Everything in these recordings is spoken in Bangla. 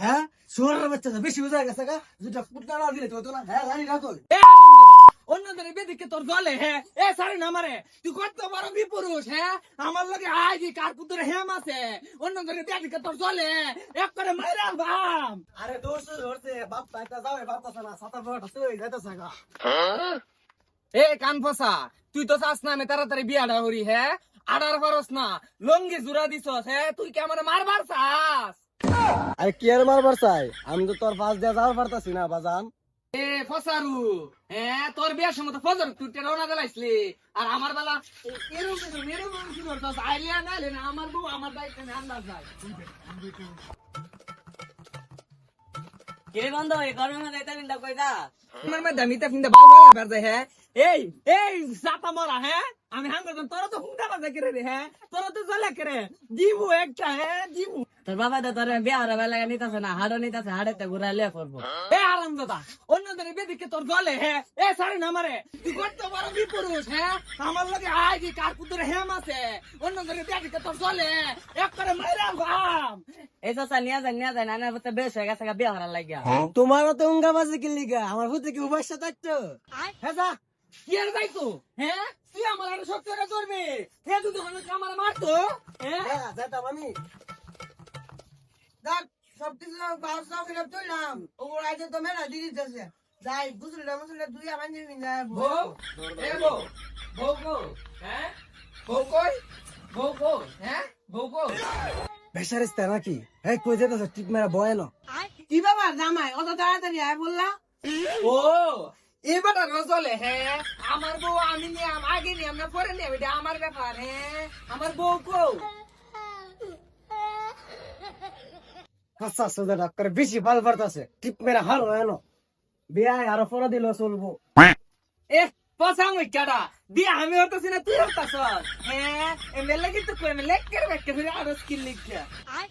হ্যাঁ? শোয়ার বাচ্চা বেশি বোঝা গেছে গা। যেটা পুটনা না দিলে তো না হ্যাঁ জানি না তো অন্যদের বেদিকে তোর গলে হ্যাঁ? এ সারে না মারে তুই কত বড় বিপুরুষ হ্যাঁ? আমার লগে আইজি কার পুত্র হেম আছে। অন্যদের বেদিকে তোর গলে এক করে মাইরা বাম আরে দোষ ধরছে। বাপ তাইতা যাও বাপ তাছা না সাতা বড় আছে যাইতাছে গা। এ কান ফসা তুই তো চাস না আমি তাড়াতাড়ি বিয়াটা করি হ্যাঁ? আডার পারস না লঙ্গি জুড়া দিছস হ্যাঁ? তুই কি আমার মারবার চাস? আরে কি আর মারবার চাই? আমি তো তোর পাশ দিয়ে যাওয়ার পারতাছি না, বাজান। এ ফসারু হ্যাঁ তোর বিয়ার সময় তো ফজর তুই টেরোনা দিলাইছিলি আর আমার বেলা এরকম এরকম আইলিয়া না আমার বউ আমার দায়িত্ব আন্দাজ যায়। হ্যাঁ এই এই সাতা মরা হ্যাঁ আমি হাঙ্গা তোরা তো হুঙ্গা বাজে করে রে হ্যাঁ তোরা তো জলে করে দিবু একটা হ্যাঁ দিবু তোর বাবা তো তোর বিয়া হওয়ার বেলা নিতেছে না হাড়ও নিতেছে হাড়েতে ঘুরালে করব এ আরাম দাদা। অন্যদের বেদিকে তোর গলে হ্যাঁ? এ সারে না মারে তুই কত বড় বিপুরুষ হ্যাঁ? আমার লগে আইজি কার পুত্র হেম আছে? অন্যদের বেদিকে তোর গলে এক করে মাইরা বাম এই তো নিয়ে যায় নিয়ে যায় নানার পথে বেশ হয়ে গেছে গা বিয়া হওয়ার লাগিয়া। তোমারও তো উঙ্গা বাজে কি লিগা আমার হুতে কি উপাস্য থাকতো? হ্যাঁ যা। কি আর যাইতো? হ্যাঁ? তুই আমার আরও সত্য করে করবি হে যদি আমার মারতো হ্যাঁ? হ্যাঁ যাইতাম আমি। দেখ সব ফিলাপ তুললাম। ওগুলো আজ তো মেলা দিয়ে দিতেছে যাই বুঝলে বুঝলে তুই আমার নিবি না বউ। এ বউ বউ কই হ্যাঁ? বউ কই? বউ কই হ্যাঁ? বউ কই বেসারিস্তা নাকি? এই কই যেতেছে? টিপ মেরা বয় না কি বাবা জামাই? অত তাড়াতাড়ি আয় বললা। ও এবার চলে হ্যাঁ আমার বউ আমি নিয়াম আগে নিয়াম না পরে এটা আমার ব্যাপার হ্যাঁ। আমার বউ কো? ডাক্তার বেশি ভালো পারতাছে টিপ মেরা হার হয় না। বিয়ায় আরও পরে দিল চলবো। এ পসাং ওইটাডা দিয়ে আমি হতাছি না তুই হতাছ? হ্যাঁ এমএলএ কিন্তু কই এমএলএ করে ব্যাকে ফিরে আরও স্কিল লিখা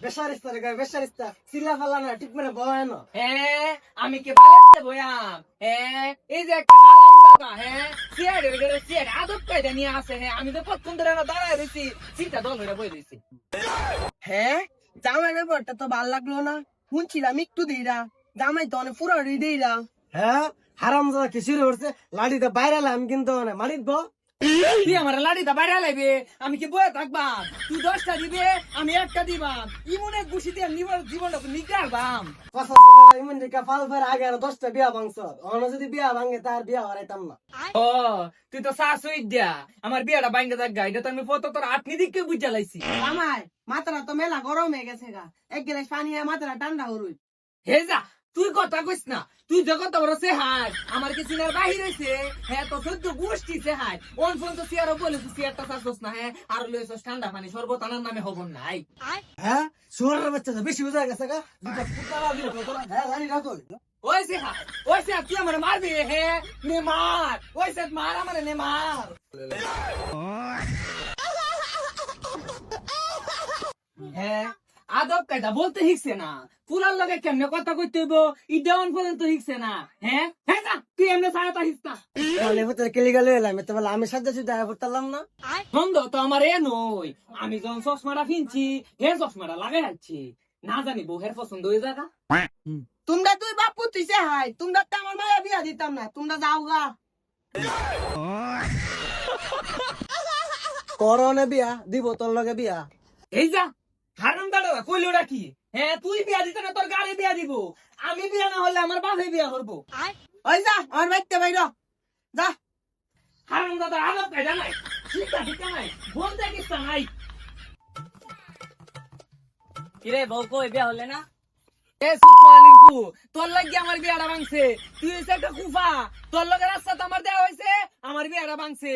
বেসারিস্তা রে বেসারিস্তা সিলা ফালা না টিপ মেরা বয় না। হ্যাঁ আমি কি বালাতে বয়াম? হ্যাঁ এই যে একটা হারাম দাদা হ্যাঁ সিয়ার এর সিয়ার আদব কয়টা নিয়ে আসে হ্যাঁ আমি তো কতক্ষণ ধরে না দাঁড়ায় রয়েছি চিন্তা দল হয়ে বই রয়েছি হ্যাঁ জামাই ব্যাপারটা তো ভালো লাগল না। শুনছিলাম একটু দিইরা। জামাই তো অনেক পুরো দিইরা। হ্যাঁ হারাম দাদা কিছু হচ্ছে লাড়িতে বাইরে আমি কিন্তু মানে মারিত তুই আমার লাড়িটা বাইরে আমি কি বয়ে থাকবাম? তুই দশটা দিবে আমি একটা দিবাম। ইমনে নিবার জীবনটা ফার আগে আর দশটা বিয়া ভাঙছ। অন্য যদি বিয়া ভাঙে তার বিয়া হারাইতাম না। ও তুই তো শাস হই দিয়া আমার বিয়াটা বাইঙ্গা থাকা এটা তো আমি ফটো তোর বুঝা লাইছি। মাথাটা তো মেলা গরম হয়ে গেছে গা। এক গ্লাস পানি মাথাটা ঠান্ডা হরুই হে যা তুই কথা কইস না। তুই জগৎ বড় সে হাই আমার কি সিনার বাহির হইছে? হ্যাঁ তো সদ্য গোষ্ঠী সে হাই। ওন ফোন তো সিয়ারও বলেছে সিয়ারটা চাষস না হ্যাঁ। আর লইছস ঠান্ডা পানি সর্বত আনার নামে হবন নাই। হ্যাঁ? শোয়ার বাচ্চা তো বেশি বোঝা গেছে গা। দুটা পুতলা দিল তো হ্যাঁ জানি না তো ওই সে হাই ওই সে তুই আমার মারবি? হে নে মার ওই সে মার আমার নে মার হ্যাঁ আদব কায়দা বলতে শিখছে না। পুরার লগে কেমনে কথা কইতে হইব ই দেওয়ান পর্যন্ত শিখছে না। হ্যাঁ? হ্যাঁ যা, তুই এমনি সাহায্য শিখতা তাহলে হতে কেলি গেলে এলাম এতে বলে আমি সাজা সুদা করতাম না। বন্ধ তো আমার এ নই। আমি যখন চশমাটা কিনছি হে চশমাটা লাগাই যাচ্ছি না জানি বউহের পছন্দ হয়ে যাগা তোমরা তুই বাপ সে হাই তোমরা তো আমার মায়া বিয়া দিতাম না তোমরা যাও গা। করনে বিয়া দিব তোর লগে বিয়া। এই যা হারাম কি? হ্যাঁ তুই বিয়া দিতে না তোর গাড়ি বিয়া দিব। আমি বিয়া না হলে আমার বাপে বিয়া করব। ওই যা আমার বাড়িতে বাইর যা। হারাম দাদা আদব কায়দা নাই। শিক্ষা শিক্ষা নাই। বলতে কিস্তা নাই। কিরে বউ কই বিয়া হলে না? এ কু তোর লাগি আমার বিয়াটা ভাঙছে। তুই হইছে একটা কুফা। তোর লগে রাস্তা তো আমার দেওয়া হয়েছে আমার বিয়াটা ভাঙছে।